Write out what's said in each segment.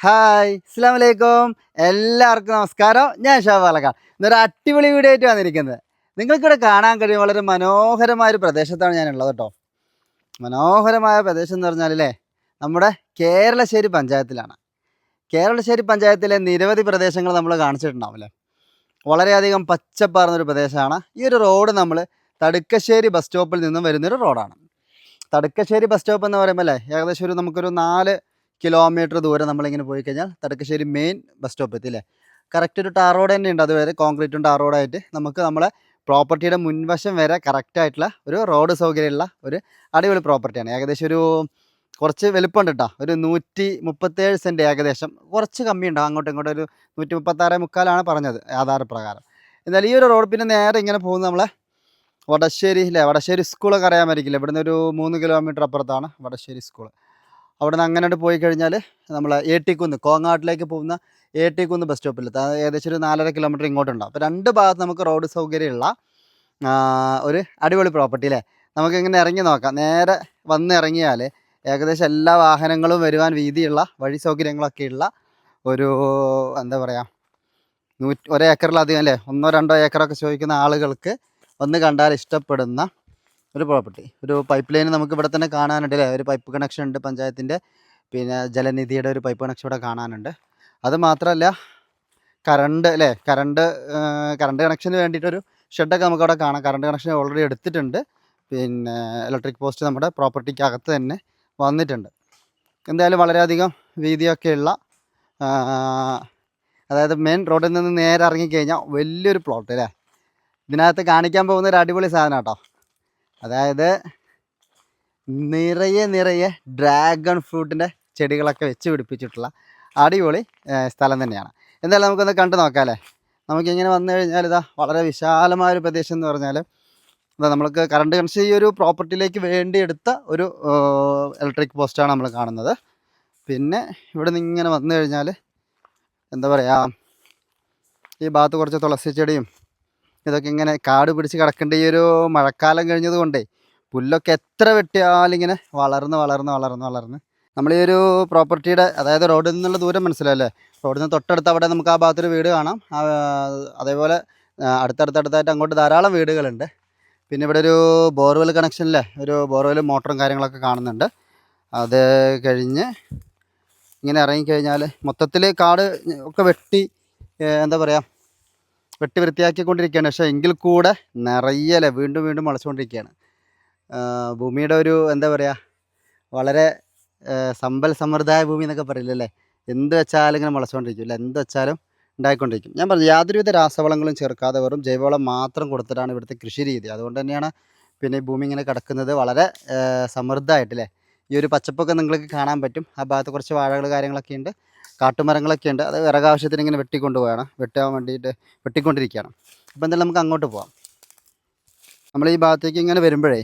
Hi അസ്സാം വലൈക്കും എല്ലാവർക്കും നമസ്കാരം. ഞാൻ ഷാബാലക്ക ഇന്നൊരു അടിപൊളി വീഡിയോ ആയിട്ട് വന്നിരിക്കുന്നത്. നിങ്ങൾക്കിവിടെ കാണാൻ കഴിയും വളരെ മനോഹരമായ ഒരു പ്രദേശത്താണ് ഞാൻ ഉള്ളത് കേട്ടോ. മനോഹരമായ പ്രദേശം എന്ന് പറഞ്ഞാൽ പറഞ്ഞാലേ നമ്മുടെ കേരളശ്ശേരി പഞ്ചായത്തിലാണ്. കേരളശ്ശേരി പഞ്ചായത്തിലെ നിരവധി പ്രദേശങ്ങൾ നമ്മൾ കാണിച്ചിട്ടുണ്ടാവും അല്ലേ വളരെയധികം പച്ചപ്പാർന്നൊരു പ്രദേശമാണ്. ഈ ഒരു റോഡ് നമ്മൾ തടുക്കശ്ശേരി ബസ് സ്റ്റോപ്പിൽ നിന്നും വരുന്നൊരു റോഡാണ് തടുക്കശ്ശേരി ബസ് സ്റ്റോപ്പ് എന്ന് പറയുമ്പോൾ അല്ലേ ഏകദേശം ഒരു നമുക്കൊരു നാല് കിലോമീറ്റർ ദൂരം നമ്മളിങ്ങനെ പോയി കഴിഞ്ഞാൽ തടക്കശ്ശേരി മെയിൻ ബസ് സ്റ്റോപ്പ് എത്തി അല്ലേ കറക്റ്റ് ഒരു ടാർ റോഡ് തന്നെ ഉണ്ട്. അതുവരെ കോൺക്രീറ്റും ടാർ റോഡായിട്ട് നമുക്ക് നമ്മളെ പ്രോപ്പർട്ടിയുടെ മുൻവശം വരെ കറക്റ്റായിട്ടുള്ള ഒരു റോഡ് സൗകര്യമുള്ള ഒരു അടിപൊളി പ്രോപ്പർട്ടിയാണ് ഏകദേശം ഒരു കുറച്ച് വലുപ്പമുണ്ട് കേട്ടോ ഒരു നൂറ്റി മുപ്പത്തേഴ് സെന്റ് ഏകദേശം. കുറച്ച് കമ്മിയുണ്ടോ അങ്ങോട്ടും ഇങ്ങോട്ടും ഒരു നൂറ്റി മുപ്പത്താറ് മുക്കാലാണ് പറഞ്ഞത് ആധാർ പ്രകാരം എന്നാൽ ഈ ഒരു റോഡ് പിന്നെ നേരെ ഇങ്ങനെ പോകുന്നത് നമ്മളെ വടശ്ശേരി അല്ലേ വടശ്ശേരി സ്കൂളൊക്കെ അറിയാമായിരിക്കില്ല ഇവിടുന്ന് ഒരു മൂന്ന് കിലോമീറ്റർ അപ്പുറത്താണ് വടശ്ശേരി സ്കൂൾ അവിടെ നിന്ന് അങ്ങനെ പോയി കഴിഞ്ഞാൽ നമ്മൾ ഏട്ടിക്കുന്ന് കോങ്ങാട്ടിലേക്ക് പോകുന്ന ഏട്ടിക്കുന്ന് ബസ് സ്റ്റോപ്പിൽ ഏകദേശം ഒരു നാലര കിലോമീറ്റർ ഇങ്ങോട്ടുണ്ടാവും. അപ്പോൾ രണ്ട് ഭാഗത്ത് നമുക്ക് റോഡ് സൗകര്യമുള്ള ഒരു അടിപൊളി പ്രോപ്പർട്ടി അല്ലേ നമുക്ക് ഇങ്ങനെ ഇറങ്ങി നോക്കാം. നേരെ വന്ന് ഇറങ്ങിയാൽ ഏകദേശം എല്ലാ വാഹനങ്ങളും വരുവാൻ വീതിയുള്ള വഴി സൗകര്യങ്ങളൊക്കെ ഉള്ള ഒരു എന്താ പറയുക നൂറ്റി ഒരേക്കറിലധികം അല്ലേ? ഒന്നോ രണ്ടോ ഏക്കറൊക്കെ ചോദിക്കുന്ന ആളുകൾക്ക് ഒന്ന് കണ്ടാൽ ഇഷ്ടപ്പെടുന്ന ഒരു പ്രോപ്പർട്ടി ഒരു പൈപ്പ് ലൈൻ നമുക്ക് ഇവിടെ തന്നെ കാണാനുണ്ട് അല്ലേ? ഒരു പൈപ്പ് കണക്ഷൻ ഉണ്ട് പഞ്ചായത്തിന്റെ. പിന്നെ ജലനിധിയുടെ ഒരു പൈപ്പ് കണക്ഷൻ ഇവിടെ കാണാനുണ്ട്. അത് മാത്രമല്ല കറണ്ട് അല്ലേ? കറണ്ട് കറണ്ട് കണക്ഷന് വേണ്ടിയിട്ടൊരു ഷെഡൊക്കെ നമുക്ക് അവിടെ കാണാം. കറണ്ട് കണക്ഷൻ ഓൾറെഡി എടുത്തിട്ടുണ്ട്. പിന്നെ ഇലക്ട്രിക് പോസ്റ്റ് നമ്മുടെ പ്രോപ്പർട്ടിക്കകത്ത് തന്നെ വന്നിട്ടുണ്ട്. എന്തായാലും വളരെയധികം വീതിയൊക്കെയുള്ള അതായത് മെയിൻ റോഡിൽ നിന്ന് നേരെ ഇറങ്ങിക്കഴിഞ്ഞാൽ വലിയൊരു പ്ലോട്ട് അല്ലേ? ഇതിനകത്ത് കാണിക്കാൻ പോകുന്ന ഒരു അടിപൊളി സാധനം കേട്ടോ. അതായത് നിറയെ നിറയെ ഡ്രാഗൺ ഫ്രൂട്ടിന്റെ ചെടികളൊക്കെ വെച്ച് പിടിപ്പിച്ചിട്ടുള്ള അടിപൊളി സ്ഥലം തന്നെയാണ്. എന്തായാലും നമുക്കൊന്ന് കണ്ടു നോക്കാമല്ലേ നമുക്ക് നമുക്കിങ്ങനെ വന്നു കഴിഞ്ഞാൽ ഇതാ വളരെ വിശാലമായ ഒരു പ്രദേശം എന്ന് പറഞ്ഞാൽ ഇതാ നമ്മൾക്ക് കറണ്ട് കണക്ഷൻ ഈ ഒരു പ്രോപ്പർട്ടിയിലേക്ക് വേണ്ടി എടുത്ത ഒരു ഇലക്ട്രിക് പോസ്റ്റാണ് നമ്മൾ കാണുന്നത്. പിന്നെ ഇവിടെ നിന്ന് ഇങ്ങനെ വന്നു കഴിഞ്ഞാൽ എന്താ പറയുക ഈ ഭാഗത്ത് കുറച്ച് തുളസി ചെടിയും ഇതൊക്കെ ഇങ്ങനെ കാട് പിടിച്ച് കിടക്കേണ്ട ഈ ഒരു മഴക്കാലം കഴിഞ്ഞത് കൊണ്ടേ പുല്ലൊക്കെ എത്ര വെട്ടിയാലും ഇങ്ങനെ വളർന്ന് വളർന്ന് വളർന്ന് വളർന്ന്. നമ്മൾ ഈ ഒരു പ്രോപ്പർട്ടിയുടെ അതായത് റോഡിൽ നിന്നുള്ള ദൂരം മനസ്സിലല്ലേ റോഡിൽ നിന്ന് തൊട്ടടുത്ത് അവിടെ നമുക്ക് ആ ഭാഗത്തൊരു വീട് കാണാം. അതേപോലെ അടുത്തടുത്തടുത്തായിട്ട് അങ്ങോട്ട് ധാരാളം വീടുകളുണ്ട്. പിന്നെ ഇവിടെ ഒരു ബോർവെൽ കണക്ഷനിലെ ഒരു ബോർവെൽ മോട്ടറും കാര്യങ്ങളൊക്കെ കാണുന്നുണ്ട്. അത് കഴിഞ്ഞ് ഇങ്ങനെ ഇറങ്ങിക്കഴിഞ്ഞാൽ മൊത്തത്തിൽ കാട് ഒക്കെ വെട്ടി എന്താ പറയുക വെട്ടി വൃത്തിയാക്കിക്കൊണ്ടിരിക്കുകയാണ്. പക്ഷേ എങ്കിൽ കൂടെ നിറയലെ വീണ്ടും വീണ്ടും മുളച്ചുകൊണ്ടിരിക്കുകയാണ്. ആ, ഭൂമിയുടെ ഒരു എന്താ പറയുക വളരെ സമ്പൽ സമൃദ്ധമായ ഭൂമി എന്നൊക്കെ പറയില്ലല്ലേ എന്ത് വെച്ചാലും ഇങ്ങനെ മുളച്ചുകൊണ്ടിരിക്കും അല്ലേ? എന്ത് വെച്ചാലും ഉണ്ടായിക്കൊണ്ടിരിക്കും. ഞാൻ പറഞ്ഞു യാതൊരുവിധ രാസവളങ്ങളും ചേർക്കാതെ വെറും ജൈവവളം മാത്രം കൊടുത്തിട്ടാണ് ഇവിടുത്തെ കൃഷി രീതി. അതുകൊണ്ട് തന്നെയാണ് പിന്നെ ഭൂമി ഇങ്ങനെ കിടക്കുന്നത് വളരെ സമൃദ്ധമായിട്ടല്ലേ ഈ ഒരു പച്ചപ്പൊക്കെ നിങ്ങൾക്ക് കാണാൻ പറ്റും. ആ ഭാഗത്ത് കുറച്ച് വാഴകൾ കാര്യങ്ങളൊക്കെ ഉണ്ട്. കാട്ടുമരങ്ങളൊക്കെ ഉണ്ട് അത് വിറകാവശ്യത്തിന് ഇങ്ങനെ വെട്ടിക്കൊണ്ട് പോവുകയാണ് വെട്ടാൻ വേണ്ടിയിട്ട് വെട്ടിക്കൊണ്ടിരിക്കുകയാണ്. അപ്പോൾ എന്തായാലും നമുക്ക് അങ്ങോട്ട് പോവാം. നമ്മൾ ഈ ഭാഗത്തേക്ക് ഇങ്ങനെ വരുമ്പോഴേ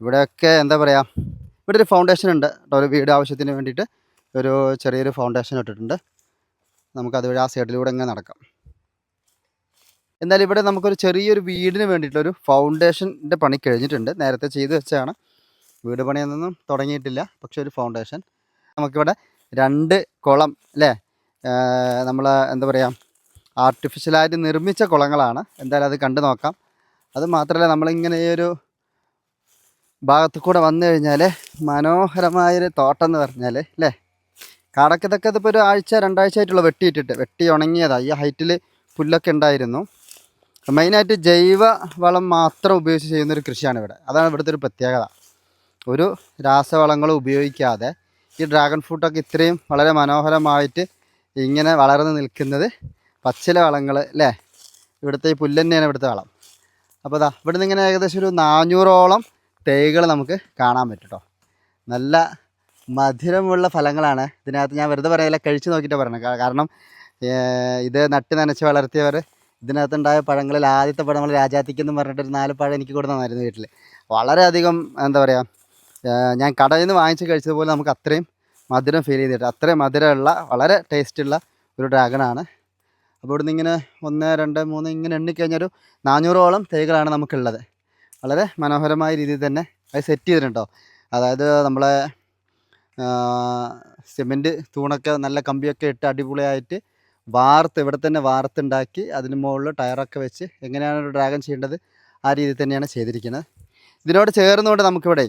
ഇവിടെയൊക്കെ എന്താ പറയുക ഇവിടെ ഒരു ഫൗണ്ടേഷൻ ഉണ്ട് കേട്ടോ. ഒരു വീട് ആവശ്യത്തിന് വേണ്ടിയിട്ട് ഒരു ചെറിയൊരു ഫൗണ്ടേഷൻ ഇട്ടിട്ടുണ്ട്. നമുക്ക് അതുവഴി ആ സൈഡിലൂടെ ഇങ്ങനെ നടക്കാം. എന്നാൽ ഇവിടെ നമുക്കൊരു ചെറിയൊരു വീടിന് വേണ്ടിയിട്ടുള്ളൊരു ഫൗണ്ടേഷന്റെ പണി കഴിഞ്ഞിട്ടുണ്ട്. നേരത്തെ ചെയ്തു വെച്ചാണ് വീട് പണിയൊന്നും തുടങ്ങിയിട്ടില്ല. പക്ഷെ ഒരു ഫൗണ്ടേഷൻ നമുക്കിവിടെ രണ്ട് കുളം അല്ലേ? നമ്മൾ എന്താ പറയുക ആർട്ടിഫിഷ്യലായിട്ട് നിർമ്മിച്ച കുളങ്ങളാണ്. എന്തായാലും അത് കണ്ടു നോക്കാം. അത് മാത്രമല്ല നമ്മളിങ്ങനെ ഈ ഒരു ഭാഗത്ത് കൂടെ വന്നു കഴിഞ്ഞാൽ മനോഹരമായൊരു തോട്ടം എന്ന് പറഞ്ഞാൽ അല്ലേ? കാടൊക്കെ ഇതൊക്കെ ഇതിപ്പോൾ ഒരു ആഴ്ച രണ്ടാഴ്ച ആയിട്ടുള്ള വെട്ടിയിട്ടിട്ട് വെട്ടി ഉണങ്ങിയതായി ഈ ഹൈറ്റിൽ പുല്ലൊക്കെ ഉണ്ടായിരുന്നു. മെയിനായിട്ട് ജൈവ വളം മാത്രം ഉപയോഗിച്ച് ചെയ്യുന്നൊരു കൃഷിയാണ് ഇവിടെ. അതാണ് ഇവിടുത്തെ ഒരു പ്രത്യേകത. ഒരു രാസവളങ്ങൾ ഉപയോഗിക്കാതെ ഈ ഡ്രാഗൺ ഫ്രൂട്ടൊക്കെ ഇത്രയും വളരെ മനോഹരമായിട്ട് ഇങ്ങനെ വളർന്ന് നിൽക്കുന്നത് പച്ചില വളങ്ങൾ അല്ലേ? ഇവിടുത്തെ ഈ പുല്ല് തന്നെയാണ് ഇവിടുത്തെ വളം. അപ്പോൾ ഇതാ ഇവിടെ നിന്ന് ഇങ്ങനെ ഏകദേശം ഒരു നാനൂറോളം തേകൾ നമുക്ക് കാണാൻ പറ്റും കേട്ടോ നല്ല മധുരമുള്ള ഫലങ്ങളാണ്. ഇതിനകത്ത് ഞാൻ വെറുതെ പറയില്ല കഴിച്ച് നോക്കിയിട്ട് പറയണം. കാരണം ഇത് നട്ട് നനച്ച് വളർത്തിയവർ ഇതിനകത്തുണ്ടായ പഴങ്ങളിൽ ആദ്യത്തെ പഴം നമ്മൾ രാജാത്തിക്കെന്ന് പറഞ്ഞിട്ട് ഒരു നാല് പഴം എനിക്ക് കൊടുത്തു തന്നായിരുന്നു വീട്ടിൽ വളരെയധികം എന്താ പറയുക ഞാൻ കടയിൽ നിന്ന് വാങ്ങിച്ച് കഴിച്ചതുപോലെ നമുക്ക് അത്രയും മധുരം ഫീൽ ചെയ്തിട്ട് അത്രയും മധുരമുള്ള വളരെ ടേസ്റ്റുള്ള ഒരു ഡ്രാഗണാണ് അപ്പോൾ ഇവിടുന്ന് ഇങ്ങനെ ഒന്ന് രണ്ട് മൂന്ന് ഇങ്ങനെ എണ്ണിക്കഴിഞ്ഞൊരു നാനൂറോളം തൈകളാണ് നമുക്കുള്ളത്. വളരെ മനോഹരമായ രീതിയിൽ തന്നെ അത് സെറ്റ് ചെയ്തിട്ടുണ്ടോ? അതായത് നമ്മളെ സിമെന്റ് തൂണൊക്കെ നല്ല കമ്പിയൊക്കെ ഇട്ട് അടിപൊളിയായിട്ട് വാർത്ത് ഇവിടെ തന്നെ വാർത്തുണ്ടാക്കി അതിന് മുകളിൽ ടയറൊക്കെ വെച്ച് എങ്ങനെയാണ് ഒരു ഡ്രാഗൺ ചെയ്യേണ്ടത് ആ രീതിയിൽ തന്നെയാണ് ചെയ്തിരിക്കുന്നത്. ഇതിനോട് ചേർന്നുകൊണ്ട് നമുക്കിവിടെ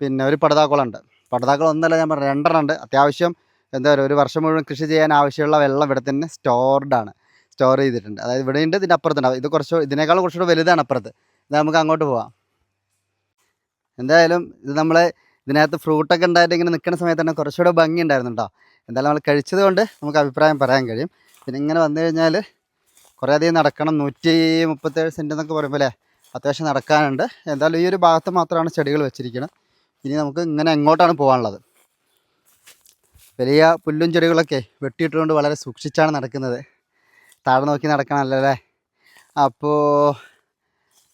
പിന്നെ ഒരു പടുതാക്കുളമുണ്ട്. പടുതാക്കുളം ഒന്നല്ല ഞാൻ പറഞ്ഞു രണ്ടെണ്ണം ഉണ്ട് അത്യാവശ്യം എന്താ പറയുക ഒരു വർഷം മുഴുവൻ കൃഷി ചെയ്യാൻ ആവശ്യമുള്ള വെള്ളം ഇവിടെ തന്നെ സ്റ്റോർഡ് ആണ്. സ്റ്റോർ ചെയ്തിട്ടുണ്ട്. അതായത് ഇവിടെ ഉണ്ട് ഇതിന്റെ അപ്പുറത്തുണ്ട്. ഇത് കുറച്ച് ഇതിനേക്കാൾ കുറച്ചുകൂടെ വലുതാണ് അപ്പുറത്ത്. ഇത് നമുക്ക് അങ്ങോട്ട് പോവാം. എന്തായാലും ഇത് നമ്മളെ ഇതിനകത്ത് ഫ്രൂട്ടൊക്കെ ഉണ്ടായിട്ട് ഇങ്ങനെ നിൽക്കുന്ന സമയത്ത് തന്നെ കുറച്ചുകൂടെ ഭംഗി ഉണ്ടായിരുന്നു എന്തായാലും നമ്മൾ കഴിച്ചത് കൊണ്ട് നമുക്ക് അഭിപ്രായം പറയാൻ കഴിയും. പിന്നെ ഇങ്ങനെ വന്നു കഴിഞ്ഞാൽ കുറേ അധികം നടക്കണം. നൂറ്റി മുപ്പത്തേഴ് സെന്റ് എന്നൊക്കെ പറയുമ്പോൾ അല്ലേ? അത്യാവശ്യം നടക്കാനുണ്ട്. എന്തായാലും ഈ ഒരു ഭാഗത്ത് മാത്രമാണ് ചെടികൾ വെച്ചിരിക്കുന്നത് ഇനി നമുക്ക് ഇങ്ങനെ എങ്ങോട്ടാണ് പോകാനുള്ളത്? വലിയ പുല്ലും ചെടികളൊക്കെ വെട്ടിയിട്ടുകൊണ്ട് വളരെ സൂക്ഷിച്ചാണ് നടക്കുന്നത്. താഴെ നോക്കി നടക്കണമല്ലേ അപ്പോൾ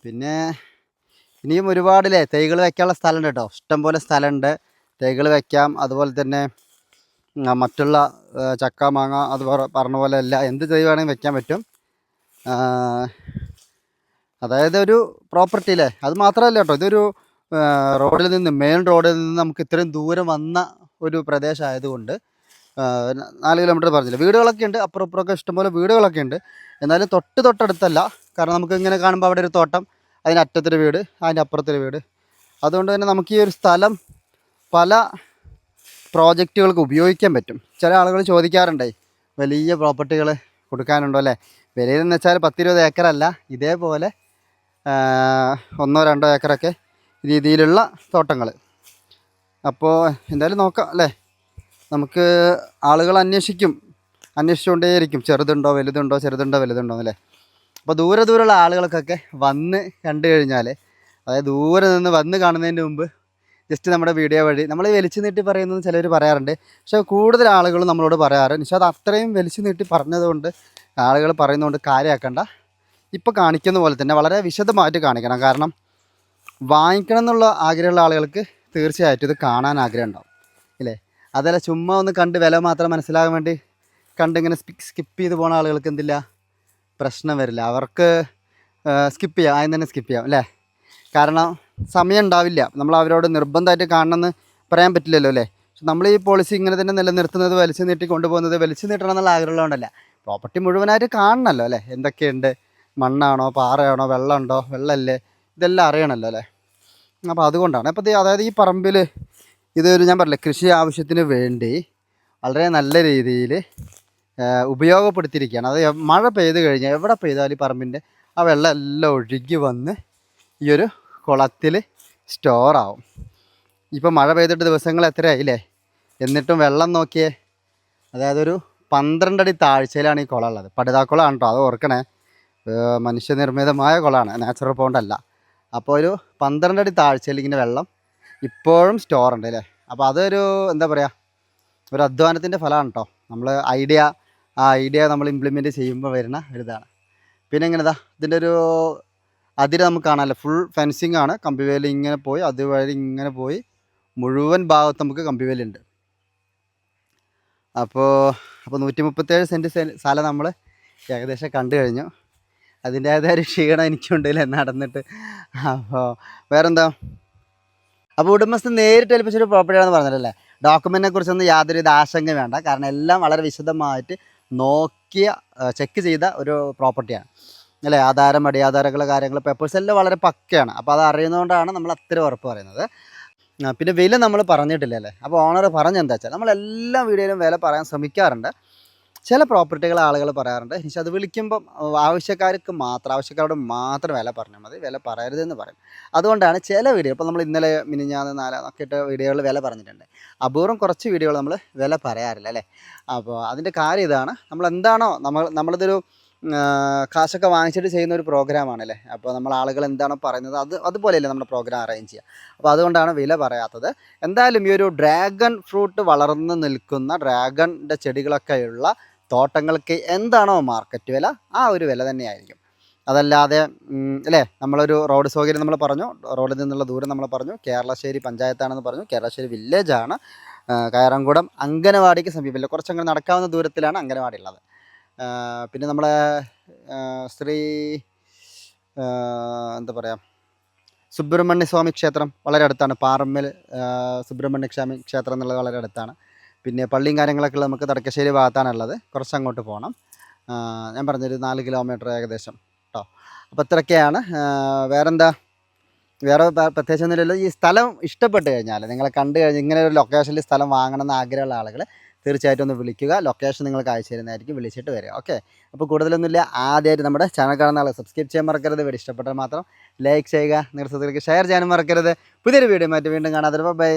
പിന്നെ ഇനിയും ഒരുപാടില്ലേ? തൈകൾ വെക്കാനുള്ള സ്ഥലമുണ്ട് കേട്ടോ. ഇഷ്ടംപോലെ സ്ഥലമുണ്ട്. തൈകൾ വെക്കാം. അതുപോലെ തന്നെ മറ്റുള്ള ചക്ക മാങ്ങ അത് പറഞ്ഞ പോലെ അല്ല. എന്ത് തൈ വേണമെങ്കിൽ വെക്കാൻ പറ്റും. അതായത് ഒരു പ്രോപ്പർട്ടി അല്ലേ? അത് മാത്രമല്ല കേട്ടോ. ഇതൊരു റോഡിൽ നിന്ന് മെയിൻ റോഡിൽ നിന്ന് നമുക്ക് ഇത്രയും ദൂരം വന്ന ഒരു പ്രദേശമായതുകൊണ്ട് നാല് കിലോമീറ്റർ പറഞ്ഞില്ല? വീടുകളൊക്കെ ഉണ്ട് അപ്പുറം ഇപ്പുറമൊക്കെ ഇഷ്ടംപോലെ വീടുകളൊക്കെ ഉണ്ട്. എന്നാലും തൊട്ട് തൊട്ടടുത്തല്ല. കാരണം നമുക്ക് ഇങ്ങനെ കാണുമ്പോൾ അവിടെ ഒരു തോട്ടം അതിന്റെ അറ്റത്തൊരു വീട് അതിന്റെ അപ്പുറത്തൊരു വീട്. അതുകൊണ്ട് തന്നെ നമുക്ക് ഈ ഒരു സ്ഥലം പല പ്രോജക്റ്റുകൾക്ക് ഉപയോഗിക്കാൻ പറ്റും. ചില ആളുകൾ ചോദിക്കാറുണ്ടേ വലിയ പ്രോപ്പർട്ടികൾ കൊടുക്കാനുണ്ടോ? അല്ലേ? വിലയെന്ന് വെച്ചാൽ പത്തിരുപത് ഏക്കറല്ല. ഇതേപോലെ ഒന്നോ രണ്ടോ ഏക്കറൊക്കെ രീതിയിലുള്ള തോട്ടങ്ങൾ അപ്പോൾ എന്തായാലും നോക്കാം അല്ലേ? നമുക്ക് ആളുകൾ അന്വേഷിക്കും. അന്വേഷിച്ചുകൊണ്ടേയിരിക്കും. ചെറുതുണ്ടോ വലുതുണ്ടോ ചെറുതുണ്ടോ വലുതുണ്ടോ അല്ലേ അപ്പോൾ ദൂരെ ദൂരെയുള്ള ആളുകൾക്കൊക്കെ വന്ന് കണ്ടു കഴിഞ്ഞാൽ അതായത് ദൂരെ നിന്ന് വന്ന് കാണുന്നതിന് മുമ്പ് ജസ്റ്റ് നമ്മുടെ വീഡിയോ വഴി നമ്മൾ വലിച്ചു നീട്ടി പറയുന്നത് ചിലർ പറയാറുണ്ട്. പക്ഷേ കൂടുതൽ ആളുകൾ നമ്മളോട് പറയാറ് പക്ഷേ അത് അത്രയും വലിച്ചു നീട്ടി പറഞ്ഞതുകൊണ്ട് ആളുകൾ പറയുന്നതുകൊണ്ട് കാര്യമാക്കണ്ട. ഇപ്പോൾ കാണിക്കുന്ന പോലെ തന്നെ വളരെ വിശദമായിട്ട് കാണിക്കണം. കാരണം വാങ്ങിക്കണം എന്നുള്ള ആഗ്രഹമുള്ള ആളുകൾക്ക് തീർച്ചയായിട്ടും ഇത് കാണാൻ ആഗ്രഹം ഉണ്ടാവും ഇല്ലേ? അതല്ല ചുമ്മാ ഒന്ന് കണ്ട് വില മാത്രം മനസ്സിലാകാൻ വേണ്ടി കണ്ടിങ്ങനെ സ്കിപ്പ് ചെയ്ത് പോണ ആളുകൾക്ക് എന്തില്ല? പ്രശ്നം വരില്ല. അവർക്ക് സ്കിപ്പ് ചെയ്യാം. ആദ്യം തന്നെ സ്കിപ്പ് ചെയ്യാം അല്ലേ? കാരണം സമയം ഉണ്ടാവില്ല. നമ്മൾ അവരോട് നിർബന്ധമായിട്ട് കാണണമെന്ന് പറയാൻ പറ്റില്ലല്ലോ അല്ലേ? നമ്മൾ ഈ പോളിസി ഇങ്ങനെ തന്നെ നിലനിർത്തുന്നത് വലിച്ചു നീട്ടി കൊണ്ടുപോകുന്നത് വലിച്ചു നീട്ടണം എന്നുള്ള ആഗ്രഹമുള്ളതുകൊണ്ടല്ല. പ്രോപ്പർട്ടി മുഴുവനായിട്ട് കാണണമല്ലോ അല്ലേ? എന്തൊക്കെയുണ്ട്? മണ്ണാണോ പാറയാണോ വെള്ളമുണ്ടോ? വെള്ളമല്ലേ? ഇതെല്ലാം അറിയണമല്ലോ അല്ലേ? അപ്പോൾ അതുകൊണ്ടാണ്. അപ്പോൾ അതായത് ഈ പറമ്പിൽ ഇതൊരു ഞാൻ പറഞ്ഞില്ല കൃഷി ആവശ്യത്തിന് വേണ്ടി വളരെ നല്ല രീതിയിൽ ഉപയോഗപ്പെടുത്തിയിരിക്കുകയാണ്. അത് മഴ പെയ്ത് കഴിഞ്ഞാൽ എവിടെ പെയ്താലും ഈ പറമ്പിന്റെ ആ വെള്ളം എല്ലാം ഒഴുകി വന്ന് ഈ ഒരു കുളത്തിൽ സ്റ്റോറാവും ഇപ്പം മഴ പെയ്തിട്ട് ദിവസങ്ങൾ എത്രയായില്ലേ? എന്നിട്ടും വെള്ളം നോക്കിയേ അതായത് ഒരു പന്ത്രണ്ടടി താഴ്ചയിലാണ് ഈ കുളം ഉള്ളത്. പടുതാക്കുളമാണ് കേട്ടോ അത് ഓർക്കണേ. മനുഷ്യനിർമ്മിതമായ കുളമാണ് നാച്ചുറൽ പോണ്ടല്ല അപ്പോൾ ഒരു പന്ത്രണ്ടടി താഴ്ചയിൽ ഇങ്ങനെ വെള്ളം ഇപ്പോഴും സ്റ്റോർ ഉണ്ട് അല്ലേ? അപ്പോൾ അതൊരു എന്താ പറയുക ഒരു അധ്വാനത്തിന്റെ ഫലമാണ് കേട്ടോ നമ്മൾ ഐഡിയ ആ ഐഡിയ നമ്മൾ ഇംപ്ലിമെന്റ് ചെയ്യുമ്പോൾ വരുന്ന ഒരിതാണ് പിന്നെ എങ്ങനെതാ ഇതിന്റെ ഒരു അതിര് നമുക്ക് കാണാമല്ലോ ഫുൾ ഫെൻസിങ് ആണ്. കമ്പിവേലി ഇങ്ങനെ പോയി അതുവഴി ഇങ്ങനെ പോയി മുഴുവൻ ഭാഗത്ത് നമുക്ക് കമ്പിവേലുണ്ട് അപ്പോൾ അപ്പോൾ നൂറ്റി മുപ്പത്തേഴ് സെന്റ് സ്ഥലം നമ്മൾ ഏകദേശം കണ്ടു കഴിഞ്ഞു. അതിന്റേതായ ക്ഷീണം എനിക്കുണ്ടല്ലേ നടന്നിട്ട്. അപ്പോൾ വേറെന്താ? അപ്പോൾ ഉടമസ്ഥൻ നേരിട്ട് ഏൽപ്പിച്ചൊരു പ്രോപ്പർട്ടിയാണെന്ന് പറഞ്ഞിട്ടല്ലേ ഡോക്യുമെന്റിനെ കുറിച്ചൊന്നും യാതൊരുവിധ ആശങ്ക വേണ്ട. കാരണം എല്ലാം വളരെ വിശദമായിട്ട് നോക്കിയ ചെക്ക് ചെയ്ത ഒരു പ്രോപ്പർട്ടിയാണ് അല്ലേ? ആധാരം അടിയാധാരങ്ങൾ കാര്യങ്ങൾ പേപ്പേഴ്സ് എല്ലാം വളരെ പക്കയാണ്. അപ്പോൾ അത് അറിയുന്നതുകൊണ്ടാണ് നമ്മൾ അത്ര ഉറപ്പ് പറയുന്നത്. പിന്നെ വില നമ്മൾ പറഞ്ഞിട്ടില്ല അല്ലേ അപ്പോൾ ഓണർ പറഞ്ഞെന്താ വെച്ചാൽ നമ്മൾ എല്ലാ വീഡിയോയിലും വില പറയാൻ ശ്രമിക്കാറുണ്ട്. ചില പ്രോപ്പർട്ടികൾ ആളുകൾ പറയാറുണ്ട് പക്ഷെ അത് വിളിക്കുമ്പം ആവശ്യക്കാർക്ക് മാത്രം ആവശ്യക്കാരോട് മാത്രം വില പറഞ്ഞാൽ മതി വില പറയരുതെന്ന് പറയും. അതുകൊണ്ടാണ് ചില വീഡിയോ ഇപ്പോൾ നമ്മൾ ഇന്നലെ മിനിഞ്ഞാന്ന് ഒക്കെ ഇട്ട വീഡിയോകളിൽ വില പറഞ്ഞിട്ടുണ്ട്. അപൂർവം കുറച്ച് വീഡിയോകൾ നമ്മൾ വില പറയാറില്ല അല്ലേ? അപ്പോൾ അതിന്റെ കാര്യം ഇതാണ് നമ്മൾ എന്താണോ നമ്മൾ നമ്മളിതൊരു കാശൊക്കെ വാങ്ങിച്ചിട്ട് ചെയ്യുന്ന ഒരു പ്രോഗ്രാമാണല്ലേ അപ്പോൾ നമ്മൾ ആളുകൾ എന്താണോ പറയുന്നത് അത് അതുപോലെയല്ലേ നമ്മുടെ പ്രോഗ്രാം അറേഞ്ച് ചെയ്യുക. അപ്പോൾ അതുകൊണ്ടാണ് വില പറയാത്തത്. എന്തായാലും ഈ ഒരു ഡ്രാഗൺ ഫ്രൂട്ട് വളർന്ന് നിൽക്കുന്ന ഡ്രാഗണിന്റെ ചെടികളൊക്കെയുള്ള തോട്ടങ്ങൾക്ക് എന്താണോ മാർക്കറ്റ് വില ആ ഒരു വില തന്നെയായിരിക്കും. അതല്ലാതെ അല്ലേ? നമ്മളൊരു റോഡ് സൗകര്യം നമ്മൾ പറഞ്ഞു റോഡിൽ നിന്നുള്ള ദൂരം നമ്മൾ പറഞ്ഞു കേരളശ്ശേരി പഞ്ചായത്താണെന്ന് പറഞ്ഞു കേരളശ്ശേരി വില്ലേജാണ് കയറംകുടം അങ്കനവാടിക്ക് സമീപമില്ല കുറച്ചങ്ങനെ നടക്കാവുന്ന ദൂരത്തിലാണ് അങ്കനവാടി ഉള്ളത്. പിന്നെ നമ്മളെ ശ്രീ എന്താ പറയുക സുബ്രഹ്മണ്യ സ്വാമി ക്ഷേത്രം വളരെ അടുത്താണ്. പാറമ്മൽ സുബ്രഹ്മണ്യ സ്വാമി ക്ഷേത്രം എന്നുള്ളത് വളരെ അടുത്താണ്. പിന്നെ പള്ളിയും കാര്യങ്ങളൊക്കെ ഉള്ളത് നമുക്ക് തടക്കശ്ശേരി ഭാഗത്താണുള്ളത്. കുറച്ച് അങ്ങോട്ട് പോകണം ഞാൻ പറഞ്ഞൊരു നാല് കിലോമീറ്റർ ഏകദേശം. കേട്ടോ അപ്പോൾ ഇത്രയൊക്കെയാണ്. വേറെന്താ? വേറെ പ്രത്യേകിച്ച് ഒന്നുമില്ലല്ലോ ഈ സ്ഥലം ഇഷ്ടപ്പെട്ട് കഴിഞ്ഞാൽ നിങ്ങളെ കണ്ടു കഴിഞ്ഞാൽ ഇങ്ങനെ ഒരു ലൊക്കേഷനിൽ സ്ഥലം വാങ്ങണമെന്ന് ആഗ്രഹമുള്ള ആളുകൾ തീർച്ചയായിട്ടും ഒന്ന് വിളിക്കുക. ലൊക്കേഷൻ നിങ്ങൾക്ക് അയച്ചു തരുന്നതായിരിക്കും. വിളിച്ചിട്ട് വരിക. ഓക്കെ. അപ്പോൾ കൂടുതലൊന്നുമില്ല. ആദ്യമായിട്ട് നമ്മുടെ ചാനൽ കാണുന്ന ആൾ സബ്സ്ക്രൈബ് ചെയ്യാൻ മറക്കരുത്. വീഡിയോ ഇഷ്ടപ്പെട്ടാൽ മാത്രം ലൈക്ക് ചെയ്യുക. നിങ്ങളുടെ സുഹൃത്തുക്കൾക്ക് ഷെയർ ചെയ്യാനും മറക്കരുത്. പുതിയൊരു വീഡിയോ മാറ്റി വീണ്ടും കാണാതെ ബൈ